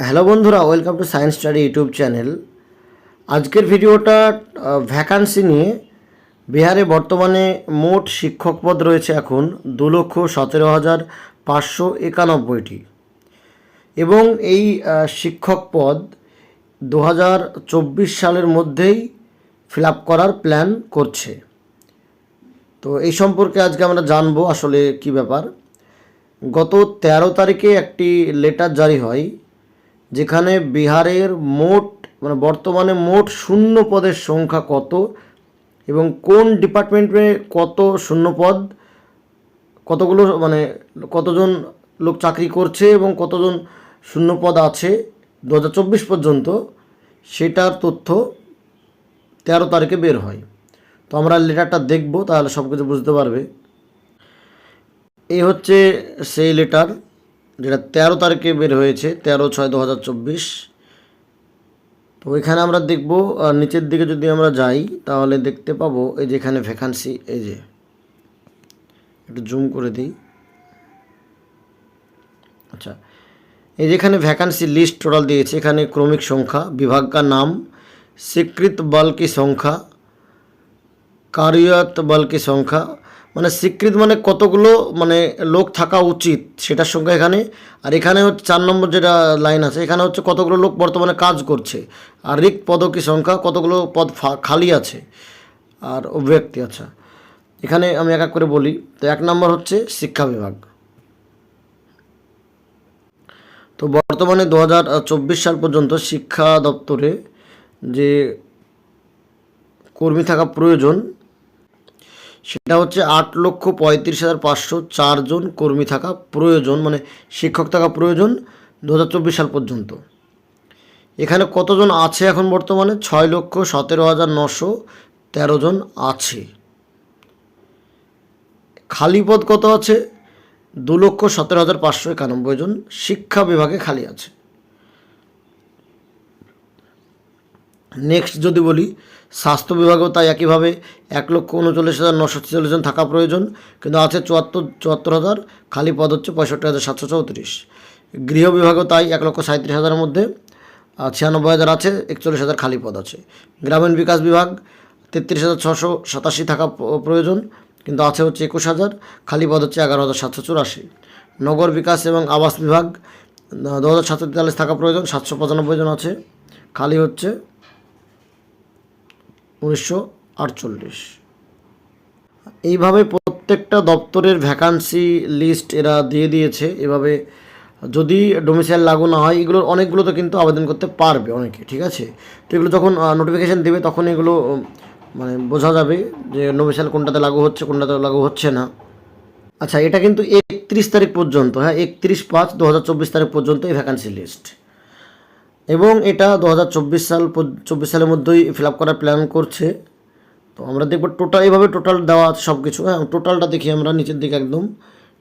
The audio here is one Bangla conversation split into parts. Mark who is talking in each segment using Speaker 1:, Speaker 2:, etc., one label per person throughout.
Speaker 1: হ্যালো বন্ধুরা welcome to science study YouTube channel আজকের ভিডিওটা ভ্যাকান্সি নিয়ে। বিহারে বর্তমানে মোট শিক্ষক পদ রয়েছে এখন দু লক্ষ সতেরো হাজার পাঁচশো একানব্বইটি। এবং এই শিক্ষক পদ দু হাজার চব্বিশ সালের মধ্যেই ফিল আপ করার প্ল্যান করছে। তো এই সম্পর্কে আজকে আমরা জানব আসলে কি ব্যাপার। গত তেরো তারিখে একটি লেটার জারি হয়। যেখানে বিহারের মোট মানে বর্তমানে মোট শূন্য পদের সংখ্যা কত এবং কোন ডিপার্টমেন্টে কত শূন্য পদ, কতগুলো মানে কতজন লোক চাকরি করছে এবং কতজন শূন্য পদ আছে দু হাজার চব্বিশ পর্যন্ত, সেটার তথ্য তেরো তারিখে বের হয়। তো আমরা লেটারটা দেখব, তাহলে সব কিছু বুঝতে পারবে। এই হচ্ছে সেই লেটার। যেটা তেরো তারিখে বের হয়েছে, তেরো ছয় দু হাজার চব্বিশ। তো এখানে আমরা দেখব নিচের দিকে যদি আমরা যাই, তাহলে দেখতে পাবো এই যে এখানে ভ্যাকান্সি এই যে। একটু জুম করে দিই। আচ্ছা এই যেখানে ভ্যাকান্সি লিস্ট টোটাল দিয়েছে, এখানে ক্রমিক সংখ্যা বিভাগ কা নাম, স্বীকৃত বল কি সংখ্যা, কারিয়ত বল কি সংখ্যা মানে স্বীকৃত মানে কতগুলো মানে লোক থাকা উচিত সেটার সংখ্যা এখানে। আর এখানে হচ্ছে চার নম্বর যেটা লাইন আছে, এখানে হচ্ছে কতগুলো লোক বর্তমানে কাজ করছে। আর রিক্ত পদ কি সংখ্যা কতগুলো পদ খালি আছে। আর অভিব্যক্তি আচ্ছা। এখানে আমি এক এক করে বলি। তো এক নম্বর হচ্ছে শিক্ষা বিভাগ। তো বর্তমানে দু হাজার চব্বিশ সাল পর্যন্ত শিক্ষা দপ্তরে যে কর্মী থাকা প্রয়োজন সেটা হচ্ছে আট লক্ষ পঁয়ত্রিশ হাজার পাঁচশো চারজন কর্মী থাকা প্রয়োজন মানে শিক্ষক থাকা প্রয়োজন দু হাজার চব্বিশ সাল পর্যন্ত। এখানে কতজন আছে এখন বর্তমানে? ছয় লক্ষ সতেরো হাজার নশো তেরো জন আছে। খালি পদ কত আছে? দু লক্ষ সতেরো হাজার পাঁচশো একানব্বই জন শিক্ষা বিভাগে খালি আছে। নেক্সট যদি বলি, স্বাস্থ্য বিভাগেও তাই একইভাবে এক লক্ষ উনচল্লিশ হাজার নশো ছেচল্লিশ জন থাকা প্রয়োজন, কিন্তু আছে চুয়াত্তর চুয়াত্তর হাজার, খালি পদ হচ্ছে পঁয়ষট্টি হাজার সাতশো চৌত্রিশ। গৃহ বিভাগেও তাই এক লক্ষ সাঁত্রিশ হাজারের মধ্যে ছিয়ানব্বই হাজার আছে, একচল্লিশ হাজার খালি পদ আছে। গ্রামীণ বিকাশ বিভাগ, তেত্রিশ হাজার ছশো সাতাশি থাকা প্রয়োজন, কিন্তু আছে হচ্ছে একুশ হাজার, খালি পদ হচ্ছে এগারো হাজার সাতশো চুরাশি। নগর বিকাশ এবং আবাস বিভাগ, দু হাজার সাতশো তেতাল্লিশ থাকা প্রয়োজন, সাতশো পঁচানব্বই জন আছে, খালি হচ্ছে উনিশশো আটচল্লিশ। এইভাবে প্রত্যেকটা দপ্তরের ভ্যাকান্সি লিস্ট এরা দিয়ে দিয়েছে। এভাবে যদি ডোমিসাইল লাগু না হয়, এগুলোর অনেকগুলো তো কিন্তু আবেদন করতে পারবে অনেকে, ঠিক আছে? তো এগুলো যখন নোটিফিকেশান দেবে, তখন এগুলো মানে বোঝা যাবে যে ডোমিসাইল কোনটাতে লাগু হচ্ছে, কোনটাতে লাগু হচ্ছে না। আচ্ছা এটা কিন্তু একত্রিশ তারিখ পর্যন্ত হ্যাঁ একত্রিশ পাঁচ দু তারিখ পর্যন্ত এই ভ্যাকান্সি লিস্ট এবং এটা দু হাজার চব্বিশ সাল চব্বিশ সালের মধ্যেই ফিল আপ করার প্ল্যান করছে। তো আমরা দেখব টোটাল এইভাবে টোটাল দেওয়া আছে সব কিছু হ্যাঁ টোটালটা দেখি আমরা নিচের দিকে একদম।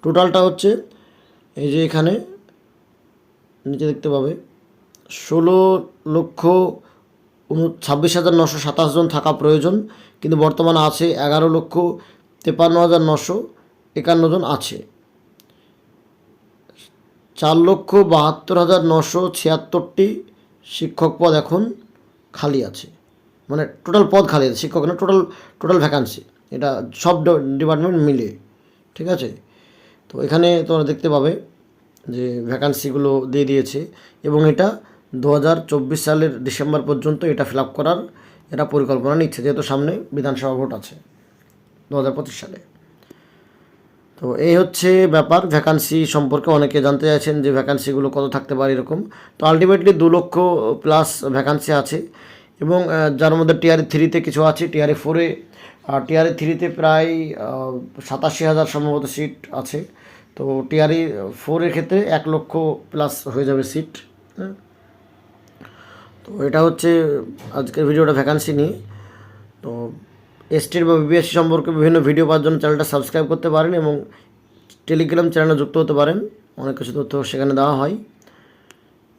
Speaker 1: টোটালটা হচ্ছে এই যে এখানে, নিচে দেখতে পাবে, ষোলো লক্ষ ছাব্বিশ হাজার নশো সাতাশ জন থাকা প্রয়োজন, কিন্তু বর্তমানে আছে এগারো লক্ষ তেপান্ন হাজার নশো একান্ন জন আছে। চার লক্ষ বাহাত্তর হাজার নশো ছিয়াত্তরটি শিক্ষক পদ এখন খালি আছে। মানে টোটাল পদ খালি আছে, শিক্ষক না টোটাল টোটাল ভ্যাকান্সি এটা সব ডিপার্টমেন্ট মিলে, ঠিক আছে? তো এখানে তোমরা দেখতে পাবে যে ভ্যাকান্সিগুলো দিয়ে দিয়েছে এবং এটা দু হাজার চব্বিশ সালের ডিসেম্বর পর্যন্ত এটা ফিল করার এটা পরিকল্পনা নিচ্ছে, যেহেতু সামনে বিধানসভা ভোট আছে দু হাজার পঁচিশ সালে। তো এই হচ্ছে ব্যাপার। ভ্যাকান্সি সম্পর্কে অনেকে জানতে চাইছেন যে ভ্যাকান্সিগুলো কত থাকতে পারে এরকম। তো আলটিমেটলি দু লক্ষ প্লাস ভ্যাকান্সি আছে এবং যার মধ্যে টিআরই থ্রিতে কিছু আছে টিআরই ফোরে আর টিআরই থ্রিতে প্রায় সাতাশি হাজার সম্ভবত সিট আছে। তো টিআরই ফোরের ক্ষেত্রে এক লক্ষ প্লাস হয়ে যাবে সিট হ্যাঁ। তো এটা হচ্ছে আজকের ভিডিওটা ভ্যাকান্সি নিয়ে। তো এসটির বা বিবিএসসি সম্পর্কে বিভিন্ন ভিডিও পাওয়ার জন্য চ্যানেলটা সাবস্ক্রাইব করতে পারেন এবং টেলিগ্রাম চ্যানেলে যুক্ত হতে পারেন। অনেক কিছু তথ্য সেখানে দেওয়া হয়।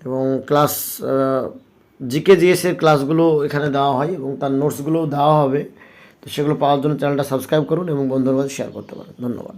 Speaker 1: এবং ক্লাস জিকে জিএসের ক্লাসগুলো এখানে দেওয়া হয় এবং তার নোটসগুলোও দেওয়া হবে। তো সেগুলো পাওয়ার জন্য চ্যানেলটা সাবস্ক্রাইব করুন এবং বন্ধুর শেয়ার করতে পারেন। ধন্যবাদ।